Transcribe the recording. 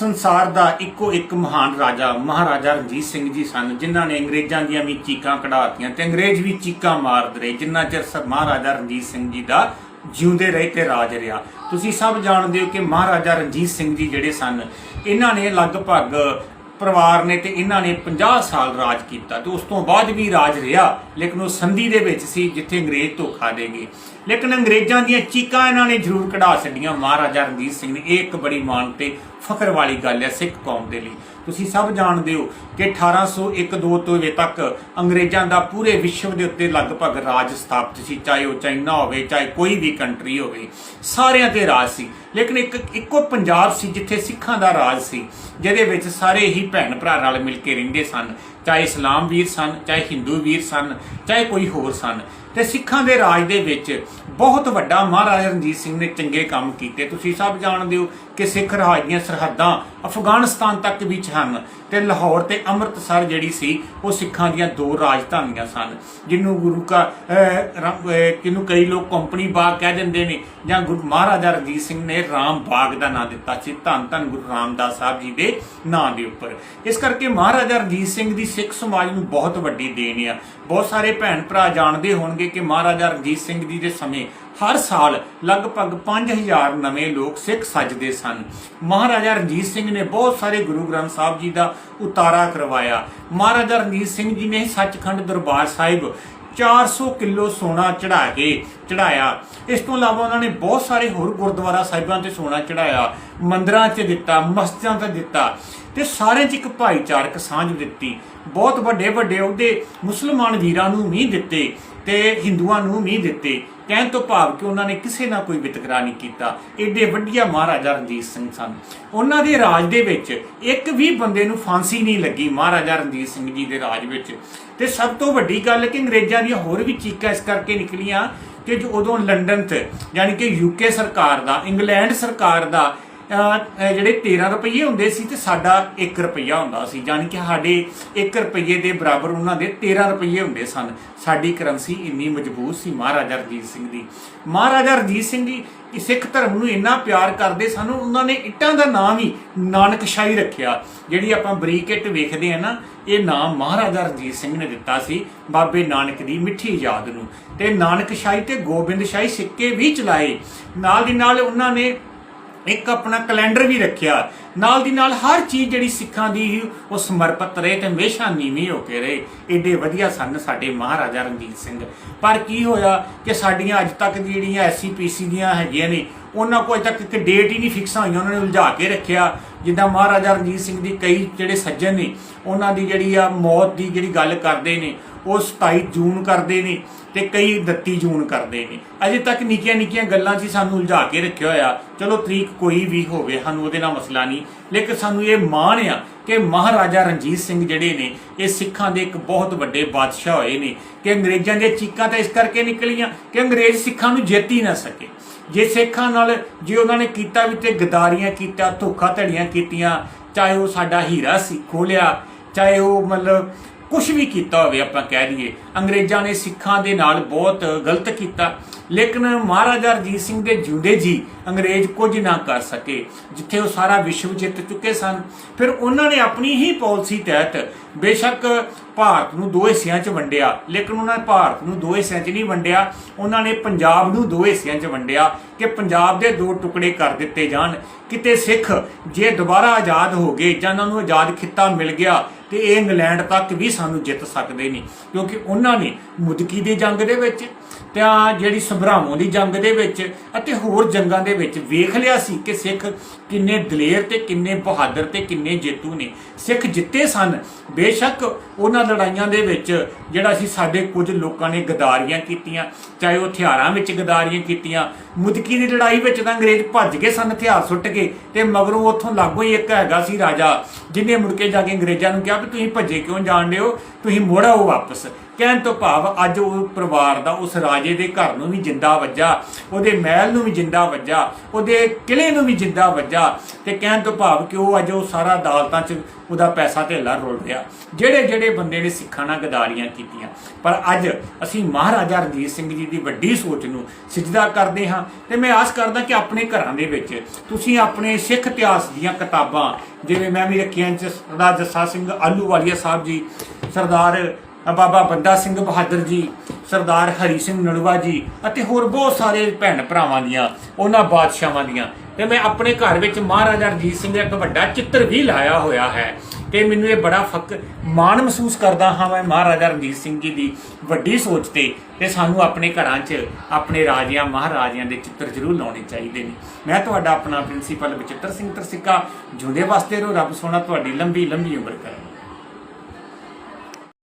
ਸੰਸਾਰ ਦਾ ਇੱਕੋ ਇੱਕ ਮਹਾਨ ਰਾਜਾ, ਮਹਾਰਾਜਾ ਰਣਜੀਤ ਸਿੰਘ ਜੀ ਸਨ, ਜਿਨ੍ਹਾਂ ਨੇ ਅੰਗਰੇਜ਼ਾਂ ਦੀਆਂ ਵੀ ਚੀਕਾਂ ਕਢਾਤੀਆਂ ਤੇ ਅੰਗਰੇਜ਼ ਵੀ ਚੀਕਾਂ ਮਾਰਦੇ ਰਹੇ। ਜਿੰਨਾ ਚਿਰ ਸ- ਮਹਾਰਾਜਾ ਰਣਜੀਤ ਸਿੰਘ ਜੀ ਦਾ ਜਿਉਂਦੇ ਰਹੇ ਤੇ ਰਾਜ ਰਿਹਾ। ਤੁਸੀਂ ਸਭ ਜਾਣਦੇ ਹੋ ਕਿ ਮਹਾਰਾਜਾ ਰਣਜੀਤ ਸਿੰਘ ਜੀ ਜਿਹੜੇ ਸਨ, ਇਹਨਾਂ ਨੇ ਲਗਭਗ ਪਰਿਵਾਰ ਨੇ ਤੇ ਇਹਨਾਂ ਨੇ 50 ਸਾਲ ਰਾਜ ਕੀਤਾ ਤੇ ਉਸ ਤੋਂ ਬਾਅਦ ਵੀ ਰਾਜ ਰਿਹਾ, ਲੇਕਿਨ ਉਹ ਸੰਧੀ ਦੇ ਵਿੱਚ ਸੀ ਜਿੱਥੇ ਅੰਗਰੇਜ਼ ਧੋਖਾ ਦੇ ਗਏ ਲੇਕਿਨ ਅੰਗਰੇਜ਼ਾਂ ਦੀਆਂ ਚੀਕਾਂ ਇਹਨਾਂ ਨੇ ਜ਼ਰੂਰ ਕਢਾ ਛੱਡੀਆਂ। ਮਹਾਰਾਜਾ ਰਣਜੀਤ ਸਿੰਘ ਨੇ, ਇਹ ਇੱਕ ਬੜੀ ਮਾਣ ਤੇ ਫਖਰ ਵਾਲੀ ਗੱਲ ਹੈ ਸਿੱਖ ਕੌਮ ਦੇ ਲਈ। ਤੁਸੀਂ ਸਭ ਜਾਣਦੇ ਹੋ ਕਿ 1801-2 ਤੋਂ ਵੇ ਤੱਕ ਅੰਗਰੇਜ਼ਾਂ ਦਾ ਪੂਰੇ ਵਿਸ਼ਵ ਦੇ ਉੱਤੇ ਲਗਭਗ ਰਾਜ ਸਥਾਪਿਤ ਸੀ, ਚਾਹੇ ਉਹ ਚਾਈਨਾ ਹੋਵੇ, ਚਾਹੇ ਕੋਈ ਵੀ ਕੰਟਰੀ ਹੋਵੇ। ਸਾਰਿਆਂ ਤੇ ਰਾਜ ਸੀ। ਲੇਕਿਨ ਇੱਕ, ਇੱਕੋ ਪੰਜਾਬ ਸੀ ਜਿੱਥੇ ਸਿੱਖਾਂ ਦਾ ਰਾਜ ਸੀ, ਜਿਹਦੇ ਵਿੱਚ ਸਾਰੇ ਹੀ ਭੈਣ ਭਰਾ ਨਾਲ ਮਿਲ ਕੇ ਰਹਿੰਦੇ ਸਨ। ਚਾਹੇ ਇਸਲਾਮ ਵੀਰ ਸਨ ਚਾਹੇ ਹਿੰਦੂ ਵੀਰ ਸਨ ਚਾਹੇ ਕੋਈ ਹੋਰ ਸਨ ਤੇ ਸਿੱਖਾਂ ਦੇ ਰਾਜ ਦੇ ਵਿੱਚ ਬਹੁਤ ਵੱਡਾ ਮਹਾਰਾਜਾ ਰਣਜੀਤ ਸਿੰਘ ਨੇ ਚੰਗੇ ਕੰਮ ਕੀਤੇ। ਤੁਸੀਂ ਸਭ ਜਾਣਦੇ ਹੋ ਕਿ ਸਿੱਖ ਰਾਜ ਦੀਆਂ ਸਰਹੱਦਾਂ ਅਫਗਾਨਿਸਤਾਨ ਤੱਕ ਵਿੱਚ ਹਨ ਤੇ ਲਾਹੌਰ ਤੇ ਅੰਮ੍ਰਿਤਸਰ ਜਿਹੜੀ ਸੀ ਉਹ ਸਿੱਖਾਂ ਦੀਆਂ ਦੋ ਰਾਜਧਾਨੀਆਂ ਸਨ ਜਿਹਨੂੰ ਗੁਰੂ ਕਾ ਅਹ, ਜਿਹਨੂੰ ਕਈ ਲੋਕ ਕੰਪਨੀ ਬਾਗ ਕਹਿ ਦਿੰਦੇ ਨੇ ਜਾਂ ਗੁਰੂ ਮਹਾਰਾਜਾ ਰਣਜੀਤ ਸਿੰਘ ਨੇ ਰਾਮ ਬਾਗ ਦਾ ਨਾਂ ਦਿੱਤਾ ਸੀ। ਧੰਨ ਧੰਨ ਗੁਰੂ ਰਾਮਦਾਸ ਸਾਹਿਬ ਜੀ ਦੇ ਨਾਂ ਦੇ ਉੱਪਰ। ਇਸ ਕਰਕੇ ਮਹਾਰਾਜਾ ਰਣਜੀਤ ਸਿੰਘ ਦੀ ਸਿੱਖ ਸਮਾਜ ਨੂੰ ਬਹੁਤ ਵੱਡੀ ਦੇਣ ਆ। ਬਹੁਤ ਸਾਰੇ ਭੈਣ ਭਰਾ ਜਾਣਦੇ ਹੋਣਗੇ ਕਿ ਮਹਾਰਾਜਾ ਰਣਜੀਤ ਸਿੰਘ ਜੀ ਦੇ ਸਮੇਂ ਹਰ ਸਾਲ ਲਗਭਗ 5000 ਨਵੇਂ ਲੋਕ ਸਿੱਖ ਸੱਜਦੇ ਸਨ। ਮਹਾਰਾਜਾ ਰਣਜੀਤ ਸਿੰਘ ਨੇ ਬਹੁਤ ਸਾਰੇ ਗੁਰੂ ਗ੍ਰੰਥ ਸਾਹਿਬ ਜੀ ਦਾ ਉਤਾਰਾ ਕਰਵਾਇਆ। ਮਹਾਰਾਜਾ ਰਣਜੀਤ ਸਿੰਘ ਜੀ ਨੇ ਸੱਚਖੰਡ ਦਰਬਾਰ ਸਾਹਿਬ 400 ਕਿਲੋ ਸੋਨਾ ਚੜਾ ਕੇ ਚੜਾਇਆ ਇਸ ਤੋਂ ਇਲਾਵਾ ਉਹਨਾਂ ਨੇ ਬਹੁਤ ਸਾਰੇ ਹੋਰ ਗੁਰਦੁਆਰਾ ਸਾਹਿਬਾਂ ਤੇ ਸੋਨਾ ਚੜਾਇਆ ਮੰਦਰਾਂ 'ਚ ਦਿੱਤਾ, ਮਸਜਿਦਾਂ 'ਤੇ ਦਿੱਤਾ ਤੇ ਸਾਰਿਆਂ 'ਚ ਇੱਕ ਭਾਈਚਾਰਕ ਸਾਂਝ ਦਿੱਤੀ। ਬਹੁਤ ਵੱਡੇ ਵੱਡੇ ਉਹਦੇ ਮੁਸਲਮਾਨ ਵੀਰਾਂ ਨੂੰ ਵੀ ਦਿੱਤੇ ਤੇ ਹਿੰਦੂਆਂ ਨੂੰ ਵੀ ਦਿੱਤੇ। ਕਹਿਣ ਤੋਂ ਭਾਵ ਕਿ ਉਹਨਾਂ ਨੇ ਕਿਸੇ ਨਾਲ ਕੋਈ ਵਿਤਕਰਾ ਨਹੀਂ ਕੀਤਾ। ਏਡੇ ਵੱਡੀਆ ਮਹਾਰਾਜਾ ਰਣਜੀਤ ਸਿੰਘ ਸਨ। ਉਹਨਾਂ ਦੇ ਰਾਜ ਦੇ ਵਿੱਚ ਇੱਕ ਵੀ ਬੰਦੇ ਨੂੰ ਫਾਂਸੀ ਨਹੀਂ ਲੱਗੀ ਮਹਾਰਾਜਾ ਰਣਜੀਤ ਸਿੰਘ ਜੀ ਦੇ ਰਾਜ ਵਿੱਚ। ਤੇ ਸਭ ਤੋਂ ਵੱਡੀ ਗੱਲ ਕਿ ਅੰਗਰੇਜ਼ਾਂ ਦੀਆਂ ਹੋਰ ਵੀ ਚੀਕਾਂ ਇਸ ਕਰਕੇ ਨਿਕਲੀਆਂ ਕਿ ਜੋ ਉਦੋਂ ਲੰਡਨ 'ਚ ਯਾਨੀ ਕਿ ਯੂਕੇ ਸਰਕਾਰ ਦਾ, ਇੰਗਲੈਂਡ ਸਰਕਾਰ ਦਾ ਜਿਹੜੇ 13 ਰੁਪਏ ਹੁੰਦੇ ਸੀ ਤੇ ਸਾਡਾ 1 ਰੁਪਿਆ ਹੁੰਦਾ ਸੀ। ਯਾਨੀ ਕਿ ਸਾਡੇ 1 ਰੁਪਏ ਦੇ ਬਰਾਬਰ ਉਹਨਾਂ ਦੇ 13 ਰੁਪਏ ਹੁੰਦੇ ਸਨ। ਸਾਡੀ ਕਰੰਸੀ ਇੰਨੀ ਮਜ਼ਬੂਤ ਸੀ ਮਹਾਰਾਜਾ ਰਣਜੀਤ ਸਿੰਘ ਦੀ। ਮਹਾਰਾਜਾ ਰਣਜੀਤ ਸਿੰਘ ਜੀ ਸਿੱਖ ਧਰਮ ਨੂੰ ਇੰਨਾ ਪਿਆਰ ਕਰਦੇ ਸਨ, ਉਹਨਾਂ ਨੇ ਇੱਟਾਂ ਦਾ ਨਾਮ ਹੀ ਨਾਨਕਸ਼ਾਹੀ ਰੱਖਿਆ। ਜਿਹੜੀ ਆਪਾਂ ਬਰੀਕ ਇੱਟ ਵੇਖਦੇ ਆ ਨਾ, ਇਹ ਨਾਮ ਮਹਾਰਾਜਾ ਰਣਜੀਤ ਸਿੰਘ ਨੇ ਦਿੱਤਾ ਸੀ ਬਾਬੇ ਨਾਨਕ ਦੀ ਮਿੱਠੀ ਯਾਦ ਨੂੰ। ਤੇ ਨਾਨਕਸ਼ਾਹੀ ਤੇ ਗੋਬਿੰਦਸ਼ਾਹੀ ਸਿੱਕੇ ਵੀ ਚਲਾਏ। ਨਾਲ ਦੀ ਨਾਲ ਉਹਨਾਂ ਨੇ ਇੱਕ ਆਪਣਾ ਕੈਲੰਡਰ ਵੀ ਰੱਖਿਆ। ਨਾਲ ਦੀ ਨਾਲ ਹਰ ਚੀਜ਼ ਜਿਹੜੀ ਸਿੱਖਾਂ ਦੀ ਉਹ ਸਮਰਪਿਤ ਰਹੇ ਤੇ ਹਮੇਸ਼ਾ ਨੀਵੀਂ ਹੋ ਕੇ ਰਹੇ। ਏਡੇ ਵਧੀਆ ਸਨ ਸਾਡੇ ਮਹਾਰਾਜਾ ਰਣਜੀਤ ਸਿੰਘ। ਪਰ ਕੀ ਹੋਇਆ ਕਿ ਸਾਡੀਆਂ ਅੱਜ ਤੱਕ ਦੀ ਜਿਹੜੀਆਂ ਐਸਸੀਪੀਸੀ ਦੀਆਂ ਹੈਗੀਆਂ ਨੇ, ਉਹਨਾਂ ਕੋਲ ਅਜੇ ਤੱਕ ਇੱਕ ਡੇਟ ਹੀ ਨਹੀਂ ਫਿਕਸ ਹੋਈ ਉਹਨਾਂ ਨੇ ਉਲਝਾ ਕੇ ਰੱਖਿਆ। ਜਿੱਦਾਂ ਮਹਾਰਾਜਾ ਰਣਜੀਤ ਸਿੰਘ ਦੀ ਕਈ ਜਿਹੜੇ ਸੱਜਣ ਨੇ, ਉਹਨਾਂ ਦੀ ਜਿਹੜੀ ਆ ਮੌਤ ਦੀ ਜਿਹੜੀ ਗੱਲ ਕਰਦੇ ਨੇ, ਉਹ 27 ਜੂਨ ਕਰਦੇ ਨੇ। ਤੇ ਕਈ 29 ਜੂਨ ਕਰਦੇ ਨੇ। ਅਜੇ ਤੱਕ ਨਿੱਕੀਆਂ ਨਿੱਕੀਆਂ ਗੱਲਾਂ 'ਚ ਸਾਨੂੰ ਉਲਝਾ ਕੇ ਰੱਖਿਆ ਹੋਇਆ, ਚਲੋ ਤਰੀਕ ਕੋਈ ਵੀ ਹੋਵੇ, ਸਾਨੂੰ ਉਹਦੇ ਨਾਲ ਮਸਲਾ ਨਹੀਂ। ਲੇਕਿਨ ਸਾਨੂੰ ਇਹ ਮਾਣ ਆ ਕਿ ਮਹਾਰਾਜਾ ਰਣਜੀਤ ਸਿੰਘ ਜਿਹੜੇ ਨੇ, ਇਹ ਸਿੱਖਾਂ ਦੇ ਇੱਕ ਬਹੁਤ ਵੱਡੇ ਬਾਦਸ਼ਾਹ ਹੋਏ ਨੇ। ਕਿ ਅੰਗਰੇਜ਼ਾਂ ਦੀਆਂ ਚੀਕਾਂ ਤਾਂ ਇਸ ਕਰਕੇ ਨਿਕਲੀਆਂ ਕਿ ਅੰਗਰੇਜ਼ ਸਿੱਖਾਂ ਨੂੰ ਜਿੱਤ ਹੀ ਨਾ ਸਕੇ। ਜੇ ਸਿੱਖਾਂ ਨਾਲ, ਜੇ ਉਹਨਾਂ ਨੇ ਕੀਤਾ ਵੀ ਤੇ ਗਦਾਰੀਆਂ ਕੀਤਾ ਧੋਖਾ ਧੜੀਆਂ ਕੀਤੀਆਂ, ਚਾਹੇ ਉਹ ਸਾਡਾ ਹੀਰਾ ਸੀ ਖੋਲਿਆ, ਚਾਹੇ ਉਹ ਮਤਲਬ ਕੁਝ ਵੀ ਕੀਤਾ ਹੋਵੇ ਆਪਾਂ ਕਹਿ ਦਈਏ। ਅੰਗਰੇਜ਼ਾਂ ਨੇ ਸਿੱਖਾਂ ਦੇ ਨਾਲ ਬਹੁਤ ਗਲਤ ਕੀਤਾ। ਲੇਕਿਨ ਮਹਾਰਾਜਾ ਰਣਜੀਤ ਸਿੰਘ ਦੇ ਜਿਉਂਦੇ ਜੀ ਅੰਗਰੇਜ਼ ਕੁਝ ਨਾ ਕਰ ਸਕੇ, ਜਿੱਥੇ ਉਹ ਸਾਰਾ ਵਿਸ਼ਵ ਜਿੱਤ ਚੁੱਕੇ ਸਨ। ਫਿਰ ਉਹਨਾਂ ਨੇ ਆਪਣੀ ਹੀ ਪਾਲਿਸੀ ਤਹਿਤ ਬੇਸ਼ੱਕ ਭਾਰਤ ਨੂੰ ਦੋ ਹਿੱਸਿਆਂ 'ਚ ਵੰਡਿਆ। ਲੇਕਿਨ ਉਹਨਾਂ ਨੇ ਭਾਰਤ ਨੂੰ ਦੋ ਹਿੱਸਿਆਂ 'ਚ ਨਹੀਂ ਵੰਡਿਆ। ਉਹਨਾਂ ਨੇ ਪੰਜਾਬ ਨੂੰ ਦੋ ਹਿੱਸਿਆਂ 'ਚ ਵੰਡਿਆ ਕਿ ਪੰਜਾਬ ਦੇ ਦੋ ਟੁਕੜੇ ਕਰ ਦਿੱਤੇ ਜਾਣ। ਕਿਤੇ ਸਿੱਖ ਜੇ ਦੁਬਾਰਾ ਆਜ਼ਾਦ ਹੋ ਗਏ ਜਾਂ ਉਹਨਾਂ ਨੂੰ ਆਜ਼ਾਦ ਖਿੱਤਾ ਮਿਲ ਗਿਆ, ਤੇ ਇਹ ਇੰਗਲੈਂਡ ਤੱਕ ਵੀ ਸਾਨੂੰ ਜਿੱਤ ਸਕਦੇ ਨੇ ਕਿਉਂਕਿ ਉਹਨਾਂ ਨੇ ਮੁਦਕੀ ਦੀ ਜੰਗ ਦੇ ਵਿੱਚ ਤਾਂ ਜਿਹੜੀ ਸੰਭਰਾਮੋਂ ਦੀ ਜੰਗ ਦੇ ਵਿੱਚ ਅਤੇ ਹੋਰ ਜੰਗਾਂ ਦੇ ਵਿੱਚ ਵੇਖ ਲਿਆ ਸੀ ਕਿ ਸਿੱਖ ਕਿੰਨੇ ਦਲੇਰ ਤੇ ਕਿੰਨੇ ਬਹਾਦਰ ਤੇ ਕਿੰਨੇ ਜੇਤੂ ਨੇ। ਸਿੱਖ ਜਿੱਤੇ ਸਨ। ਬੇਸ਼ੱਕ ਉਹਨਾਂ ਲੜਾਈਆਂ ਦੇ ਵਿੱਚ ਜਿਹੜਾ ਸੀ ਸਾਡੇ ਕੁਝ ਲੋਕਾਂ ਨੇ ਗਦਾਰੀਆਂ ਕੀਤੀਆਂ, ਚਾਹੇ ਉਹ ਹਥਿਆਰਾਂ ਵਿੱਚ ਗਦਾਰੀਆਂ ਕੀਤੀਆਂ, ਮੁਦਕੀ ਦੀ ਲੜਾਈ ਵਿੱਚ ਤਾਂ ਅੰਗਰੇਜ਼ ਭੱਜ ਗਏ ਸਨ, ਹਥਿਆਰ ਸੁੱਟ ਕੇ ਤੇ ਮਗਰੋਂ ਉੱਥੋਂ ਲਾਗੋ ਹੀ ਇੱਕ ਹੈਗਾ ਸੀ ਰਾਜਾ ਜਿਹਨੇ ਮੁੜ ਕੇ ਜਾ ਕੇ ਅੰਗਰੇਜ਼ਾਂ ਨੂੰ ਕਿਹਾ ਵੀ ਤੁਸੀਂ ਭੱਜੇ ਕਿਉਂ ਜਾਣਦੇ ਹੋ? ਤੁਸੀਂ ਮੋੜਾਓ ਵਾਪਸ। ਕਹਿਣ ਤੋਂ ਭਾਵ ਅੱਜ ਉਹ ਪਰਿਵਾਰ ਦਾ, ਉਸ ਰਾਜੇ ਦੇ ਘਰ ਨੂੰ ਵੀ ਜਿੰਦਾ ਵੱਜਾ, ਉਹਦੇ ਮਹਿਲ ਨੂੰ ਵੀ ਜਿੰਦਾ ਵੱਜਾ, ਉਹਦੇ ਕਿਲੇ ਨੂੰ ਵੀ ਜਿੰਦਾ ਵੱਜਾ ਤੇ ਕਹਿਣ ਤੋਂ ਭਾਵ ਕਿ ਉਹ ਅੱਜ ਉਹ ਸਾਰਾ ਅਦਾਲਤਾਂ 'ਚ ਉਹਦਾ ਪੈਸਾ ਧੇਲਾ ਰੁਲ ਰਿਹਾ ਜਿਹੜੇ ਜਿਹੜੇ ਬੰਦੇ ਨੇ ਸਿੱਖਾਂ ਨਾਲ ਗਦਾਰੀਆਂ ਕੀਤੀਆਂ, ਪਰ ਅੱਜ ਅਸੀਂ ਮਹਾਰਾਜਾ ਰਣਜੀਤ ਸਿੰਘ ਜੀ ਦੀ ਵੱਡੀ ਸੋਚ ਨੂੰ ਸਿਜਦਾ ਕਰਦੇ ਹਾਂ ਤੇ ਮੈਂ ਆਸ ਕਰਦਾ ਕਿ ਆਪਣੇ ਘਰਾਂ ਦੇ ਵਿੱਚ ਤੁਸੀਂ ਆਪਣੇ ਸਿੱਖ ਇਤਿਹਾਸ ਦੀਆਂ ਕਿਤਾਬਾਂ, ਜਿਵੇਂ ਮੈਂ ਵੀ ਰੱਖੀਆਂ ਸਰਦਾਰ ਜੱਸਾ ਸਿੰਘ ਆਲੂਵਾਲੀਆ ਸਾਹਿਬ ਜੀ, ਸਰਦਾਰ ਬਾਬਾ ਬੰਦਾ ਸਿੰਘ ਬਹਾਦਰ ਜੀ, ਸਰਦਾਰ ਹਰੀ ਸਿੰਘ ਨਲਵਾ ਜੀ ਅਤੇ ਹੋਰ ਬਹੁਤ ਸਾਰੇ ਭੈਣ ਭਰਾਵਾਂ ਦੀਆਂ, ਉਹਨਾਂ ਬਾਦਸ਼ਾਹਾਂ ਦੀਆਂ। ਤੇ ਮੈਂ ਆਪਣੇ ਘਰ ਵਿੱਚ ਮਹਾਰਾਜਾ ਰਣਜੀਤ ਸਿੰਘ ਦਾ ਇੱਕ ਵੱਡਾ ਚਿੱਤਰ ਵੀ ਲਾਇਆ ਹੋਇਆ ਹੈ ਤੇ ਮੈਨੂੰ ਇਹ ਬੜਾ ਫਕ ਮਾਣ ਮਹਿਸੂਸ ਕਰਦਾ ਹਾਂ ਮੈਂ ਮਹਾਰਾਜਾ ਰਣਜੀਤ ਸਿੰਘ ਜੀ ਦੀ ਵੱਡੀ ਸੋਚ ਤੇ ਤੇ ਸਾਨੂੰ ਆਪਣੇ ਘਰਾਂ 'ਚ ਆਪਣੇ ਰਾਜਿਆਂ, ਮਹਾਰਾਜਿਆਂ ਦੇ ਚਿੱਤਰ ਜ਼ਰੂਰ ਲਾਉਣੇ ਚਾਹੀਦੇ ਨੇ। ਮੈਂ ਤੁਹਾਡਾ ਆਪਣਾ ਪ੍ਰਿੰਸੀਪਲ ਬਚਿੱਤਰ ਸਿੰਘ ਤਰਸਿੱਕਾ ਜੁਦੇ ਵਾਸਤੇ ਰੋ ਰੱਬ ਸੋਨਾ ਤੁਹਾਡੀ ਲੰਬੀ ਲੰਬੀ ਉਮਰ ਕਰੇ।